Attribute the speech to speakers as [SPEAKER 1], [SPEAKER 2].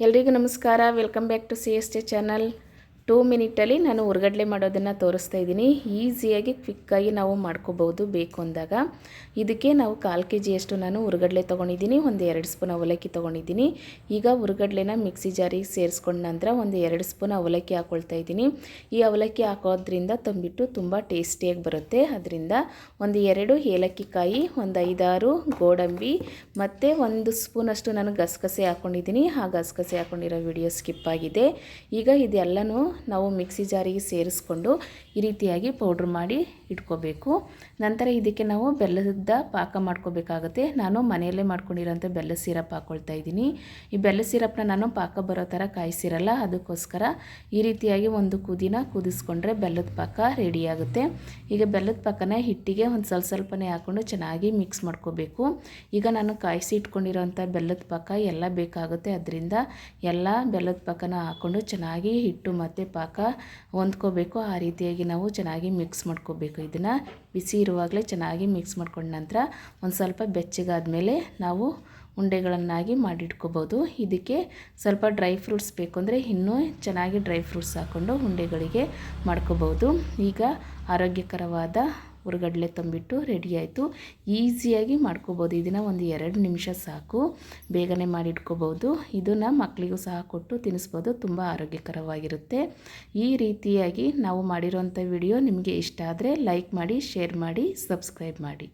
[SPEAKER 1] ಎಲ್ರಿಗೂ ನಮಸ್ಕಾರ. Welcome back to C S T channel two ಮಿನಿಟಲ್ಲಿ ನಾನು ಉರ್ಗಡ್ಲೆ ಮಾಡೋದನ್ನು ತೋರಿಸ್ತಾ ಇದ್ದೀನಿ. ಈಸಿಯಾಗಿ ಕ್ವಿಕ್ಕಾಗಿ ನಾವು ಮಾಡ್ಕೋಬೋದು ಬೇಕು ಅಂದಾಗ. ಇದಕ್ಕೆ ನಾವು ಕಾಲು ಕೆ ಜಿಯಷ್ಟು ನಾನು ಉರ್ಗಡ್ಲೆ ತೊಗೊಂಡಿದ್ದೀನಿ. ಒಂದು ಎರಡು ಸ್ಪೂನ್ ಅವಲಕ್ಕಿ ತೊಗೊಂಡಿದ್ದೀನಿ. ಈಗ ಉರ್ಗಡ್ಲೆನ ಮಿಕ್ಸಿ ಜಾರಿಗೆ ಸೇರಿಸ್ಕೊಂಡ ನಂತರ ಒಂದು ಎರಡು ಸ್ಪೂನ್ ಅವಲಕ್ಕಿ ಹಾಕ್ಕೊಳ್ತಾ ಇದ್ದೀನಿ. ಈ ಅವಲಕ್ಕಿ ಹಾಕೋದ್ರಿಂದ ತಂಬಿಟ್ಟು ತುಂಬ ಟೇಸ್ಟಿಯಾಗಿ ಬರುತ್ತೆ. ಅದರಿಂದ ಒಂದು ಎರಡು ಏಲಕ್ಕಿ ಕಾಯಿ ಒಂದು ಐದಾರು ಗೋಡಂಬಿ ಮತ್ತು ಒಂದು ಸ್ಪೂನಷ್ಟು ನಾನು ಗಸಗಸೆ ಹಾಕ್ಕೊಂಡಿದ್ದೀನಿ ಆ ಗಸಗಸೆ ಹಾಕ್ಕೊಂಡಿರೋ ವಿಡಿಯೋ ಸ್ಕಿಪ್ ಆಗಿದೆ. ಈಗ ಇದೆಲ್ಲನೂ ನಾವು ಮಿಕ್ಸಿ ಜಾರಿಗೆ ಸೇರಿಸ್ಕೊಂಡು ಈ ರೀತಿಯಾಗಿ ಪೌಡ್ರ್ ಮಾಡಿ ಇಟ್ಕೋಬೇಕು. ನಂತರ ಇದಕ್ಕೆ ನಾವು ಬೆಲ್ಲದ ಪಾಕ ಮಾಡ್ಕೋಬೇಕಾಗುತ್ತೆ. ನಾನು ಮನೆಯಲ್ಲೇ ಮಾಡ್ಕೊಂಡಿರೋಂಥ ಬೆಲ್ಲ ಸಿರಪ್ ಹಾಕ್ಕೊಳ್ತಾ ಇದ್ದೀನಿ. ಈ ಬೆಲ್ಲ ಸಿರಪ್ನ ನಾನು ಪಾಕ ಬರೋ ಥರ ಕಾಯಿಸಿರಲ್ಲ, ಅದಕ್ಕೋಸ್ಕರ ಈ ರೀತಿಯಾಗಿ ಒಂದು ಕುದಿನ ಕುದಿಸ್ಕೊಂಡ್ರೆ ಬೆಲ್ಲದ ಪಾಕ ರೆಡಿಯಾಗುತ್ತೆ. ಈಗ ಬೆಲ್ಲದ ಪಾಕನ ಹಿಟ್ಟಿಗೆ ಒಂದು ಸ್ವಲ್ಪ ಸ್ವಲ್ಪನೇ ಹಾಕ್ಕೊಂಡು ಚೆನ್ನಾಗಿ ಮಿಕ್ಸ್ ಮಾಡ್ಕೋಬೇಕು. ಈಗ ನಾನು ಕಾಯಿಸಿ ಇಟ್ಕೊಂಡಿರೋಂಥ ಬೆಲ್ಲದ ಪಾಕ ಎಲ್ಲ ಬೇಕಾಗುತ್ತೆ. ಅದರಿಂದ ಎಲ್ಲ ಬೆಲ್ಲದ ಪಾಕನ ಹಾಕ್ಕೊಂಡು ಚೆನ್ನಾಗಿ ಹಿಟ್ಟು ಮತ್ತು ಪಾಕ ಹೊಂದ್ಕೋಬೇಕು. ಆ ರೀತಿಯಾಗಿ ನಾವು ಚೆನ್ನಾಗಿ ಮಿಕ್ಸ್ ಮಾಡ್ಕೋಬೇಕು ಇದನ್ನು. ಬಿಸಿ ಇರುವಾಗಲೇ ಚೆನ್ನಾಗಿ ಮಿಕ್ಸ್ ಮಾಡ್ಕೊಂಡ ನಂತರ ಒಂದು ಸ್ವಲ್ಪ ಬೆಚ್ಚಗಾದ್ಮೇಲೆ ನಾವು ಉಂಡೆಗಳನ್ನಾಗಿ ಮಾಡಿಟ್ಕೋಬೋದು ಇದಕ್ಕೆ ಸ್ವಲ್ಪ ಡ್ರೈ ಫ್ರೂಟ್ಸ್ ಬೇಕು ಅಂದರೆ ಇನ್ನೂ ಚೆನ್ನಾಗಿ ಡ್ರೈ ಫ್ರೂಟ್ಸ್ ಹಾಕ್ಕೊಂಡು ಉಂಡೆಗಳಿಗೆ ಮಾಡ್ಕೋಬೋದು ಈಗ ಆರೋಗ್ಯಕರವಾದ ಹುರ್ಗಡ್ಲೆ ತಂಬಿಟ್ಟು ರೆಡಿ ಆಯಿತು. ಈಸಿಯಾಗಿ ಮಾಡ್ಕೋಬೋದು. ಇದನ್ನು ಒಂದು ಎರಡು ನಿಮಿಷ ಸಾಕು. ಬೇಗನೆ ಮಾಡಿಟ್ಕೋಬೋದು. ಇದನ್ನು ಮಕ್ಕಳಿಗೂ ಸಹ ಕೊಟ್ಟು ತಿನ್ನಿಸ್ಬೋದು. ತುಂಬ ಆರೋಗ್ಯಕರವಾಗಿರುತ್ತೆ. ಈ ರೀತಿಯಾಗಿ ನಾವು ಮಾಡಿರೋಂಥ ವಿಡಿಯೋ ನಿಮಗೆ ಇಷ್ಟ ಆದರೆ ಲೈಕ್ ಮಾಡಿ ಶೇರ್ ಮಾಡಿ ಸಬ್ಸ್ಕ್ರೈಬ್ ಮಾಡಿ.